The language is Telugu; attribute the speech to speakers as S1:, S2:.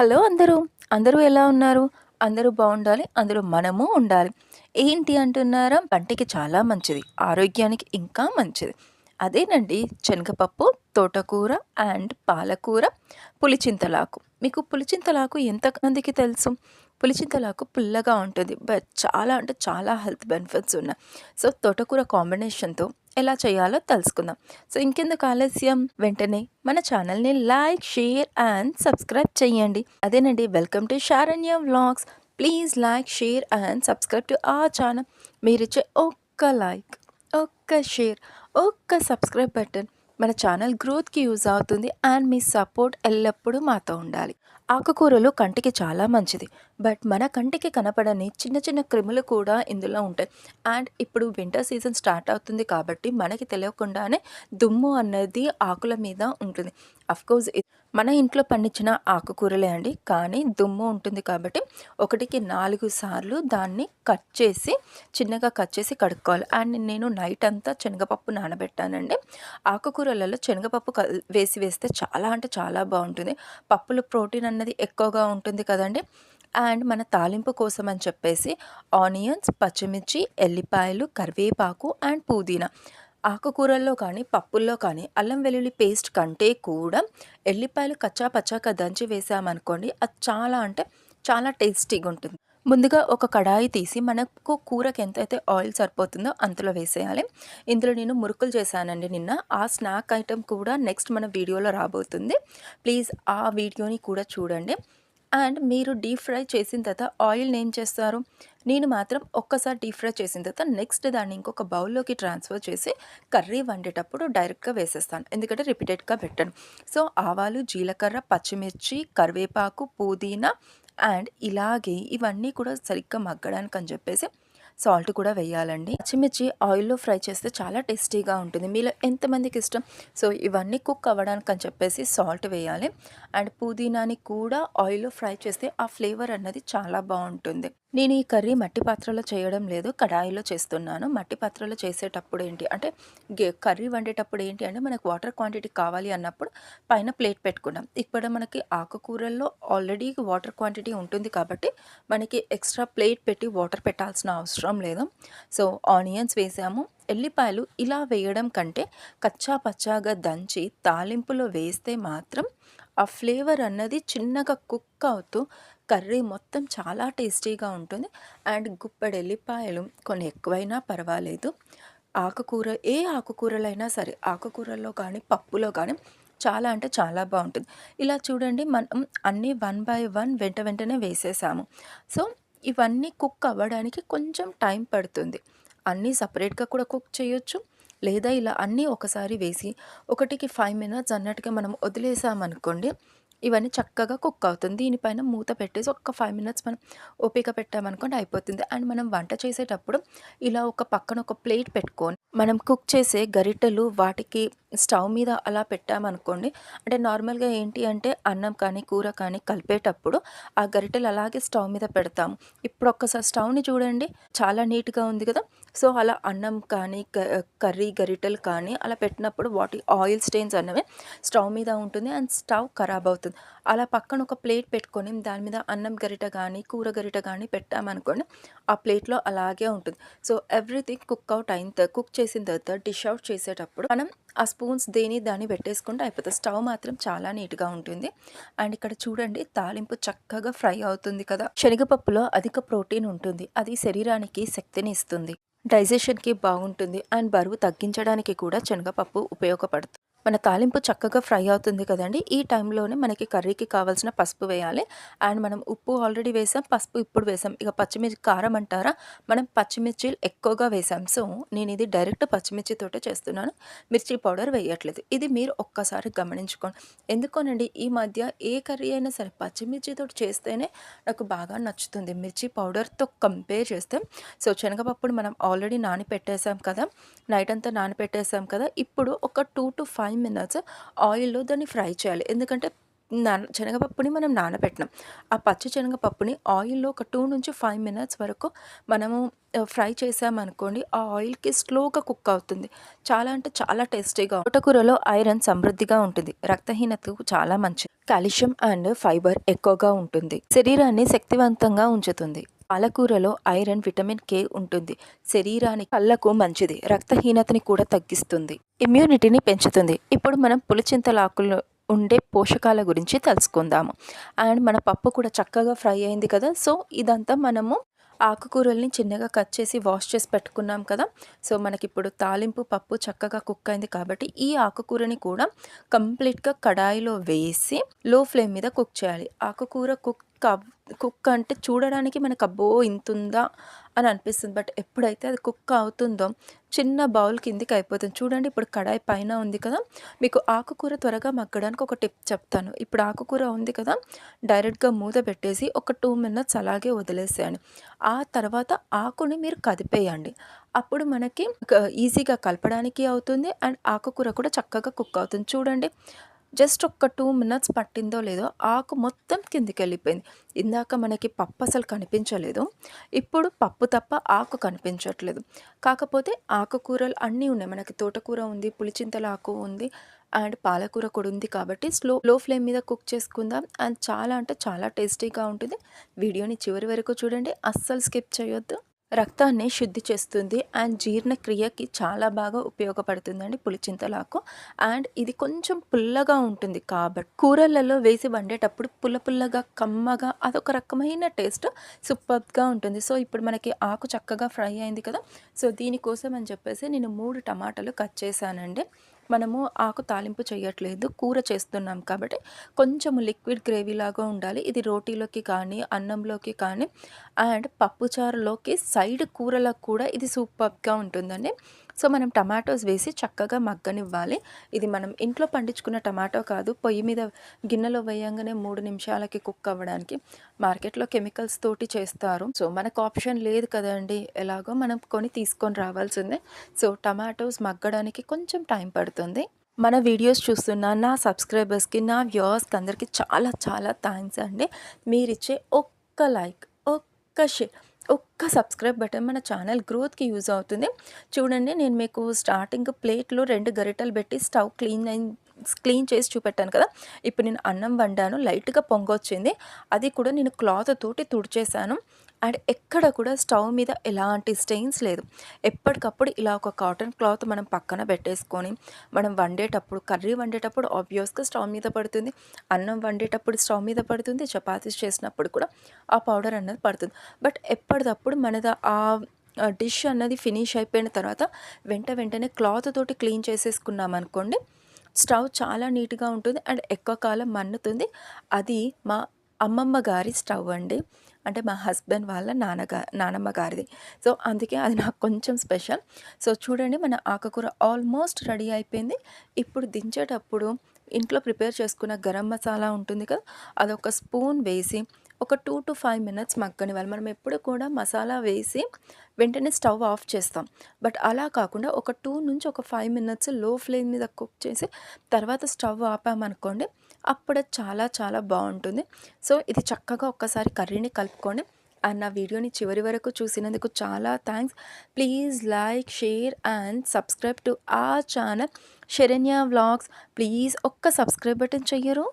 S1: హలో అందరూ. అందరూ ఎలా ఉన్నారు? అందరూ బాగుండాలి. అందరూ మనము ఉండాలి. ఏంటి అంటున్నారా? పంటికి చాలా మంచిది. ఆరోగ్యానికి ఇంకా మంచిది. అదేనండి శనగపప్పు తోటకూర అండ్ పాలకూర పులిచింతలాకు. మీకు పులిచింతలాకు ఎంతమందికి తెలుసు? పులిచింతలాకు పుల్లగా ఉంటుంది. బట్ చాలా అంటే చాలా హెల్త్ బెనిఫిట్స్ ఉన్నాయి. సో తోటకూర కాంబినేషన్తో ఎలా చేయాలో తెలుసుకుందాం. సో ఇంకెందుకు ఆలస్యం? వెంటనే మన ఛానల్ని లైక్ షేర్ అండ్ సబ్స్క్రైబ్ చేయండి. అదేనండి welcome to Saranya vlogs. Please like share and subscribe to ఆ ఛానల్. మీరిచ్చే ఒక్క లైక్ ఒక్క షేర్ ఒక్క సబ్స్క్రైబ్ బటన్ మన ఛానల్ గ్రోత్కి యూజ్ అవుతుంది అండ్ మీ సపోర్ట్ ఎల్లప్పుడూ మాతో ఉండాలి. ఆకుకూరలు కంటికి చాలా మంచిది. బట్ మన కంటికి కనపడని చిన్న చిన్న క్రిములు కూడా ఇందులో ఉంటాయి. అండ్ ఇప్పుడు వింటర్ సీజన్ స్టార్ట్ అవుతుంది కాబట్టి మనకి తెలియకుండానే దుమ్ము అన్నది ఆకుల మీద ఉంటుంది. అఫ్కోర్స్ మన ఇంట్లో పండించిన ఆకుకూరలే అండి. కానీ దుమ్ము ఉంటుంది కాబట్టి ఒకటికి నాలుగు సార్లు దాన్ని కట్ చేసి చిన్నగా కట్ చేసి కడుక్కోవాలి. అండ్ నేను నైట్ అంతా శనగపప్పు నానబెట్టానండి. ఆకుకూరలలో శనగపప్పు వేసి వేస్తే చాలా అంటే చాలా బాగుంటుంది. పప్పులో ప్రోటీన్ అన్నది ఎక్కువగా ఉంటుంది కదండి. అండ్ మన తాలింపు కోసం అని చెప్పేసి ఆనియన్స్ పచ్చిమిర్చి ఎల్లిపాయలు కరివేపాకు అండ్ పుదీనా. ఆకుకూరల్లో కానీ పప్పుల్లో కానీ అల్లం వెల్లుల్లి పేస్ట్ కంటే కూడా ఎల్లిపాయలు కచ్చా పచ్చాక దంచి వేసామనుకోండి అది చాలా అంటే చాలా టేస్టీగా ఉంటుంది. ముందుగా ఒక కడాయి తీసి మనకు కూరకి ఎంతైతే ఆయిల్ సరిపోతుందో అంతలో వేసేయాలి. ఇందులో నేను మురుకులు చేశానండి నిన్న. ఆ స్నాక్ ఐటెం కూడా నెక్స్ట్ మన వీడియోలో రాబోతుంది. ప్లీజ్ ఆ వీడియోని కూడా చూడండి. అండ్ మీరు డీప్ ఫ్రై చేసిన తర్వాత ఆయిల్ని ఏం చేస్తారు? నేను మాత్రం ఒక్కసారి డీప్ ఫ్రై చేసిన తర్వాత నెక్స్ట్ దాన్ని ఇంకొక బౌల్లోకి ట్రాన్స్ఫర్ చేసి కర్రీ వండేటప్పుడు డైరెక్ట్గా వేసేస్తాను. ఎందుకంటే రిపీటెడ్గా పెట్టాను. సో ఆవాలు జీలకర్ర పచ్చిమిర్చి కరివేపాకు పుదీనా అండ్ ఇలాగే ఇవన్నీ కూడా సరిగ్గా మగ్గడానికి అని చెప్పేసి సాల్ట్ కూడా వేయాలండి. పచ్చిమిర్చి ఆయిల్లో ఫ్రై చేస్తే చాలా టేస్టీగా ఉంటుంది. మీలో ఎంతమందికి ఇష్టం? సో ఇవన్నీ కుక్ అవ్వడానికి అని చెప్పేసి సాల్ట్ వేయాలి. అండ్ పుదీనాని కూడా ఆయిల్లో ఫ్రై చేస్తే ఆ ఫ్లేవర్ అన్నది చాలా బాగుంటుంది. నేను ఈ కర్రీ మట్టి పాత్రలో చేయడం లేదు కడాయిలో చేస్తున్నాను. మట్టి పాత్రలో చేసేటప్పుడు ఏంటి అంటే కర్రీ వండేటప్పుడు ఏంటి అంటే మనకు వాటర్ క్వాంటిటీ కావాలి అన్నప్పుడు పైన ప్లేట్ పెట్టుకున్నాం. ఇక్కడ మనకి ఆకుకూరల్లో ఆల్రెడీ వాటర్ క్వాంటిటీ ఉంటుంది కాబట్టి మనకి ఎక్స్ట్రా ప్లేట్ పెట్టి వాటర్ పెట్టాల్సిన అవసరం లేదు. సో ఆనియన్స్ వేసాము. ఎల్లిపాయలు ఇలా వేయడం కంటే కచ్చా పచ్చాగా దంచి తాలింపులో వేస్తే మాత్రం ఆ ఫ్లేవర్ అన్నది చిన్నగా కుక్ అవుతూ కర్రీ మొత్తం చాలా టేస్టీగా ఉంటుంది. అండ్ గుప్పెడు ఎల్లిపాయలు కొన్ని ఎక్కువైనా పర్వాలేదు. ఆకుకూర ఏ ఆకుకూరలైనా సరే ఆకుకూరల్లో కానీ పప్పులో కానీ చాలా అంటే చాలా బాగుంటుంది. ఇలా చూడండి మనం అన్నీ వన్ బై వన్ వెంట వెంటనే వేసేసాము. సో ఇవన్నీ కుక్ అవ్వడానికి కొంచెం టైం పడుతుంది. అన్నీ సపరేట్గా కూడా కుక్ చేయొచ్చు. లేదా ఇలా అన్నీ ఒకసారి వేసి ఒకటికి ఫైవ్ మినిట్స్ అన్నట్టుగా మనం వదిలేసామనుకోండి ఇవన్నీ చక్కగా కుక్ అవుతుంది. దీనిపైన మూత పెట్టేసి ఒక ఫైవ్ మినిట్స్ మనం ఓపిక పెట్టామనుకోండి అయిపోతుంది. అండ్ మనం వంట చేసేటప్పుడు ఇలా ఒక పక్కన ఒక ప్లేట్ పెట్టుకొని మనం కుక్ చేసే గరిటెలు వాటికి స్టవ్ మీద అలా పెట్టామనుకోండి అంటే నార్మల్గా ఏంటి అంటే అన్నం కానీ కూర కానీ కలిపేటప్పుడు ఆ గరిటెలు అలాగే స్టవ్ మీద పెడతాము. ఇప్పుడు ఒక్కసారి స్టవ్ని చూడండి చాలా నీట్గా ఉంది కదా. సో అలా అన్నం కానీ కర్రీ గరిటెలు కానీ అలా పెట్టినప్పుడు వాటి ఆయిల్ స్టెయిన్స్ అనేవి స్టవ్ మీద ఉంటుంది. అండ్ స్టవ్ ఖరాబ్ అవుతుంది. అలా పక్కన ఒక ప్లేట్ పెట్టుకొని దాని మీద అన్నం గరిట కానీ కూర గరిట కానీ పెట్టామనుకోండి ఆ ప్లేట్లో అలాగే ఉంటుంది. సో ఎవ్రీథింగ్ కుక్ అవుట్ అయిన కుక్ చేసిన తర్వాత డిష్ అవుట్ చేసేటప్పుడు మనం ఆ స్పూన్స్ దేని దాన్ని పెట్టేసుకుంటే అయిపోతుంది. స్టవ్ మాత్రం చాలా నీట్గా ఉంటుంది. అండ్ ఇక్కడ చూడండి తాలింపు చక్కగా ఫ్రై అవుతుంది కదా. శనగపప్పులో అధిక ప్రోటీన్ ఉంటుంది. అది శరీరానికి శక్తిని ఇస్తుంది. డైజెషన్కి బాగుంటుంది. అండ్ బరువు తగ్గించడానికి కూడా శనగపప్పు ఉపయోగపడుతుంది. మన తాలింపు చక్కగా ఫ్రై అవుతుంది కదండి. ఈ టైంలోనే మనకి కర్రీకి కావాల్సిన పసుపు వేయాలి. అండ్ మనం ఉప్పు ఆల్రెడీ వేసాం పసుపు ఇప్పుడు వేసాం. ఇక పచ్చిమిర్చి కారం అంటారా? మనం పచ్చిమిర్చి ఎక్కువగా వేసాం. సో నేను ఇది డైరెక్ట్ పచ్చిమిర్చితోటే చేస్తున్నాను. మిర్చి పౌడర్ వేయట్లేదు. ఇది మీరు ఒక్కసారి గమనించుకోండి. ఎందుకోనండి? ఈ మధ్య ఏ కర్రీ అయినా సరే పచ్చిమిర్చితో చేస్తేనే నాకు బాగా నచ్చుతుంది. మిర్చి పౌడర్తో కంపేర్ చేస్తే. సో శనగపప్పుడు మనం ఆల్రెడీ నానపెట్టేసాం కదా. నైట్ అంతా నానపెట్టేసాం కదా. ఇప్పుడు ఒక two to five five minutes ఆయిల్లో దాన్ని ఫ్రై చేయాలి. ఎందుకంటే నాన శనగపప్పుని మనం నానబెట్టినాం. ఆ పచ్చి శనగపప్పుని ఆయిల్లో ఒక టూ నుంచి ఫైవ్ మినిట్స్ వరకు మనము ఫ్రై చేసామనుకోండి ఆ ఆయిల్కి స్లోగా కుక్ అవుతుంది. చాలా అంటే చాలా టేస్టీగా తోటకూరలో ఐరన్ సమృద్ధిగా ఉంటుంది. రక్తహీనతకు చాలా మంచిది. కాల్షియం అండ్ ఫైబర్ ఎక్కువగా ఉంటుంది. శరీరాన్ని శక్తివంతంగా ఉంచుతుంది. పాలకూరలో ఐరన్ విటమిన్ కే ఉంటుంది. శరీరానికి కళ్ళకు మంచిది. రక్తహీనతని కూడా తగ్గిస్తుంది. ఇమ్యూనిటీని పెంచుతుంది. ఇప్పుడు మనం పులిచింతలాకులు ఉండే పోషకాల గురించి తెలుసుకుందాము అండ్ మన పప్పు కూడా చక్కగా ఫ్రై అయింది కదా. సో ఇదంతా మనము ఆకుకూరల్ని చిన్నగా కట్ చేసి వాష్ చేసి పెట్టుకున్నాం కదా. సో మనకి ఇప్పుడు తాలింపు పప్పు చక్కగా కుక్ అయింది కాబట్టి ఈ ఆకుకూరని కూడా కంప్లీట్గా కడాయిలో వేసి లో ఫ్లేమ్ మీద కుక్ చేయాలి. ఆకుకూర కుక్ కుక్ అంటే చూడడానికి మనకు అబ్బో ఇంతుందా అని అనిపిస్తుంది. బట్ ఎప్పుడైతే అది కుక్ అవుతుందో చిన్న బౌల్ కిందికి అయిపోతుంది. చూడండి ఇప్పుడు కడాయి పైన ఉంది కదా. మీకు ఆకుకూర త్వరగా మగ్గడానికి ఒక టిప్ చెప్తాను. ఇప్పుడు ఆకుకూర ఉంది కదా డైరెక్ట్గా మూత పెట్టేసి ఒక టూ మినిట్స్ అలాగే వదిలేసేయండి. ఆ తర్వాత ఆకుని మీరు కదిపేయండి. అప్పుడు మనకి ఈజీగా కలపడానికి అవుతుంది అండ్ ఆకుకూర కూడా చక్కగా కుక్ అవుతుంది. చూడండి జస్ట్ ఒక్క టూ మినిట్స్ పట్టిందో లేదో ఆకు మొత్తం కిందికి వెళ్ళిపోయింది ఇందాక మనకి పప్పు అసలు కనిపించలేదు. ఇప్పుడు పప్పు తప్ప ఆకు కనిపించట్లేదు. కాకపోతే ఆకుకూరలు అన్నీ ఉన్నాయి. మనకి తోటకూర ఉంది పులిచింతల ఆకు ఉంది అండ్ పాలకూర కూడా ఉంది కాబట్టి స్లో లో ఫ్లేమ్ మీద కుక్ చేసుకుందాం. అండ్ చాలా అంటే చాలా టేస్టీగా ఉంటుంది. వీడియోని చివరి వరకు చూడండి. అస్సలు స్కిప్ చేయొద్దు. రక్తాన్ని శుద్ధి చేస్తుంది అండ్ జీర్ణక్రియకి చాలా బాగా ఉపయోగపడుతుందండి పులిచింతలాకు. అండ్ ఇది కొంచెం పుల్లగా ఉంటుంది కాబట్టి కూరలలో వేసి వండేటప్పుడు పుల్ల పుల్లగా కమ్మగా అదొక రకమైన టేస్ట్ సూపర్గా ఉంటుంది. సో ఇప్పుడు మనకి ఆకు చక్కగా ఫ్రై అయింది కదా సో దీనికోసం అని చెప్పేసి నేను మూడు టమాటాలు కట్ చేశానండి. మనము ఆకు తాలింపు చేయట్లేదు కూర చేస్తున్నాం కాబట్టి కొంచెం లిక్విడ్ గ్రేవీ లాగా ఉండాలి. ఇది రోటీలోకి కానీ అన్నంలోకి కానీ అండ్ పప్పుచారులోకి సైడ్ కూరలకు కూడా ఇది సూపర్గా ఉంటుందండి. సో మనం టమాటోస్ వేసి చక్కగా మగ్గనివ్వాలి. ఇది మనం ఇంట్లో పండించుకున్న టమాటో కాదు పొయ్యి మీద గిన్నెలో వేయంగానే మూడు నిమిషాలకి కుక్ అవ్వడానికి మార్కెట్లో కెమికల్స్ తోటి చేస్తారు. సో మనకు ఆప్షన్ లేదు కదండి ఎలాగో మనం కొని తీసుకొని రావాల్సిందే. సో టమాటోస్ మగ్గడానికి కొంచెం టైం పడుతుంది. మన వీడియోస్ చూస్తున్న నా సబ్స్క్రైబర్స్కి నా వ్యూవర్స్కి అందరికీ చాలా చాలా థ్యాంక్స్ అండి. మీరిచ్చే ఒక్క లైక్ ఒక్క షేర్ ఒక్క సబ్స్క్రైబ్ బటన్ మన ఛానల్ గ్రోత్కి యూజ్ అవుతుంది. చూడండి నేను మీకు స్టార్టింగ్ ప్లేట్లో రెండు గరిటలు పెట్టి స్టవ్ క్లీన్ క్లీన్ చేసి చూపెట్టాను కదా. ఇప్పుడు నేను అన్నం వండాను లైట్గా పొంగొచ్చింది. అది కూడా నేను క్లాత్ తోటి తుడిచేసాను అండ్ ఎక్కడ కూడా స్టవ్ మీద ఎలాంటి స్టెయిన్స్ లేదు. ఎప్పటికప్పుడు ఇలా ఒక కాటన్ క్లాత్ మనం పక్కన పెట్టేసుకొని మనం వండేటప్పుడు కర్రీ వండేటప్పుడు ఆబ్వియస్గా స్టవ్ మీద పడుతుంది. అన్నం వండేటప్పుడు స్టవ్ మీద పడుతుంది. చపాతీస్ చేసినప్పుడు కూడా ఆ పౌడర్ అన్నది పడుతుంది. బట్ ఎప్పటికప్పుడు మనది ఆ డిష్ అన్నది ఫినిష్ అయిపోయిన తర్వాత వెంట వెంటనే క్లాత్ తోటి క్లీన్ చేసేసుకున్నాం అనుకోండి స్టవ్ చాలా నీట్గా ఉంటుంది. అండ్ ఎక్కువ కాలం మన్నుతుంది. అది మా అమ్మమ్మ గారి స్టవ్ అండి. అంటే మా హస్బెండ్ వాళ్ళ నాన్నగా నానమ్మ గారిది. సో అందుకే అది నాకు కొంచెం స్పెషల్. సో చూడండి మన ఆకుకూర ఆల్మోస్ట్ రెడీ అయిపోయింది. ఇప్పుడు దించేటప్పుడు ఇంట్లో ప్రిపేర్ చేసుకున్న గరం మసాలా ఉంటుంది కదా అదొక స్పూన్ వేసి ఒక టూ టు ఫైవ్ మినిట్స్ మగ్గనివ్వాలి. మనం ఎప్పుడు కూడా మసాలా వేసి వెంటనే స్టవ్ ఆఫ్ చేస్తాం. బట్ అలా కాకుండా ఒక టూ నుంచి ఒక ఫైవ్ మినిట్స్లో ఫ్లేమ్ మీద కుక్ చేసి తర్వాత స్టవ్ ఆపామనుకోండి అప్పుడు చాలా చాలా బాగుంటుంది. సో ఇది చక్కగా ఒక్కసారి కర్రీని కలుపుకొని అండ్ నా వీడియోని చివరి వరకు చూసినందుకు చాలా thanks. Please like share and subscribe to ఆ ఛానల్. శరణ్య వ్లాగ్స్. ప్లీజ్ ఒక్క సబ్స్క్రైబ్ బటన్ చెయ్యరు.